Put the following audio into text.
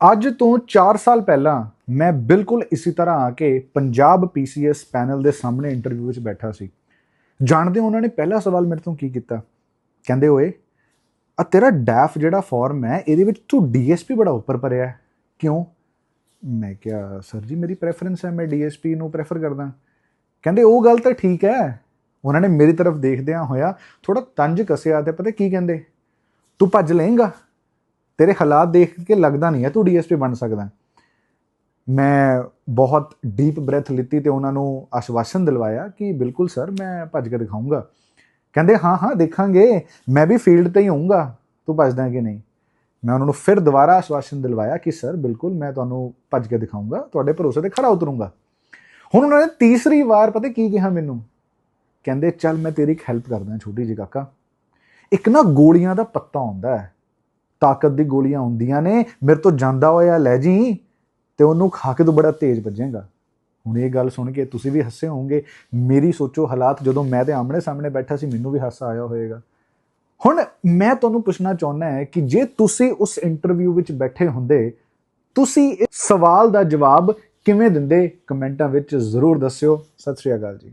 ਅੱਜ ਤੋਂ 4 ਸਾਲ ਪਹਿਲਾਂ ਮੈਂ ਬਿਲਕੁਲ ਇਸੇ ਤਰ੍ਹਾਂ ਆ ਕੇ ਪੰਜਾਬ ਪੀਸੀਐਸ ਪੈਨਲ ਦੇ ਸਾਹਮਣੇ ਇੰਟਰਵਿਊ ਵਿੱਚ ਬੈਠਾ ਸੀ। ਜਾਣਦੇ ਹੋ ਉਹਨਾਂ ਨੇ ਪਹਿਲਾ ਸਵਾਲ ਮੇਰੇ ਤੋਂ ਕੀ ਕੀਤਾ? ਕਹਿੰਦੇ ਓਏ ਆ ਤੇਰਾ ਡੈਫ ਜਿਹੜਾ ਫਾਰਮ ਹੈ, ਇਹਦੇ ਵਿੱਚ ਤੂੰ ਡੀਐਸਪੀ ਬੜਾ ਉੱਪਰ ਭਰਿਆ ਕਿਉਂ? ਮੈਂ ਕਿਹਾ, ਸਰ ਜੀ, ਮੇਰੀ ਪ੍ਰੈਫਰੈਂਸ ਹੈ, ਮੈਂ ਡੀਐਸਪੀ ਨੂੰ ਪ੍ਰੈਫਰ ਕਰਦਾ ਕਹਿੰਦੇ, ਉਹ ਗੱਲ ਤਾਂ ਠੀਕ ਹੈ। ਉਹਨਾਂ ਨੇ ਮੇਰੀ ਤਰਫ ਦੇਖਦਿਆਂ ਹੋਇਆ ਥੋੜਾ ਤੰਜ ਕਸਿਆ ਤੇ ਪਤਾ ਕੀ ਕਹਿੰਦੇ? ਤੂੰ ਭੱਜ ਲਏਂਗਾ? ਤੇਰੇ ਹਾਲਾਤ ਦੇਖ ਕੇ ਲੱਗਦਾ ਨਹੀਂ ਹੈ ਤੂੰ ਡੀਐਸਪੀ ਬਣ ਸਕਦਾ ਮੈਂ ਬਹੁਤ ਡੀਪ ਬ੍ਰੈਥ ਲਿੱਤੀ ਤੇ ਉਹਨਾਂ ਨੂੰ ਆਸ਼ਵਾਸਨ ਦਿਲਵਾਇਆ ਕਿ ਬਿਲਕੁਲ ਸਰ, ਮੈਂ ਭੱਜ ਕੇ ਦਿਖਾਊਂਗਾ। ਕਹਿੰਦੇ, ਹਾਂ ਹਾਂ, ਦੇਖਾਂਗੇ। ਮੈਂ ਵੀ ਫੀਲਡ ਤੇ ਹੀ ਹੋਊਂਗਾ। ਤੂੰ ਭੱਜਦਾ ਕਿ ਨਹੀਂ? ਮੈਂ ਉਹਨਾਂ ਨੂੰ ਫਿਰ ਦੁਬਾਰਾ ਆਸ਼ਵਾਸਨ ਦਿਲਵਾਇਆ ਕਿ, ਸਰ, ਬਿਲਕੁਲ, ਮੈਂ ਤੁਹਾਨੂੰ ਭੱਜ ਕੇ ਦਿਖਾਊਂਗਾ। ਤੁਹਾਡੇ ਭਰੋਸੇ ਤੇ ਖੜਾ ਉਤਰੂੰਗਾ। ਹੁਣ ਉਹਨਾਂ ਨੇ ਤੀਸਰੀ ਵਾਰ ਪਤਾ ਕੀ ਕਿਹਾ ਮੈਨੂੰ? ਕਹਿੰਦੇ, ਚੱਲ, ਮੈਂ ਤੇਰੀ ਹੈਲਪ ਕਰਦਾ ਛੋਟੀ ਜਿਹੀ ਕਾਕਾ। ਇੱਕ ਨਾ ਗੋਲੀਆਂ ਦਾ ਪੱਤਾ ਹੁੰਦਾ ਹੈ। ਤਾਕਤ ਦੀ ਗੋਲੀਆਂ ਹੁੰਦੀਆਂ ਨੇ, ਮੇਰੇ ਤੋਂ ਜਾਂਦਾ ਹੋਇਆ, ਲੈ ਜੀ। ਤੇ ਉਹਨੂੰ ਖਾ ਕੇ ਤੂੰ ਬੜਾ ਤੇਜ਼ ਭੱਜੇਗਾ ਹੁਣ ਇਹ ਗੱਲ ਸੁਣ ਕੇ ਤੁਸੀਂ ਵੀ ਹੱਸੇ ਹੋਵੋਗੇ। ਮੇਰੀ ਸੋਚੋ ਹਾਲਾਤ, ਜਦੋਂ ਮੈਂ ਤੇ ਆਮਣੇ ਸਾਹਮਣੇ ਬੈਠਾ ਸੀ, ਮੈਨੂੰ ਵੀ ਹਾਸਾ ਆਇਆ ਹੋਵੇਗਾ। ਹੁਣ ਮੈਂ ਤੁਹਾਨੂੰ ਪੁੱਛਣਾ ਚਾਹੁੰਦਾ ਹੈ ਕਿ ਜੇ ਤੁਸੀਂ ਉਸ ਇੰਟਰਵਿਊ ਵਿੱਚ ਬੈਠੇ ਹੁੰਦੇ, ਤੁਸੀਂ ਇਸ ਸਵਾਲ ਦਾ ਜਵਾਬ ਕਿਵੇਂ ਦਿੰਦੇ? ਕਮੈਂਟਾਂ ਵਿੱਚ ਜ਼ਰੂਰ ਦੱਸਿਓ। ਸਤਿ ਸ਼੍ਰੀ ਅਕਾਲ ਜੀ।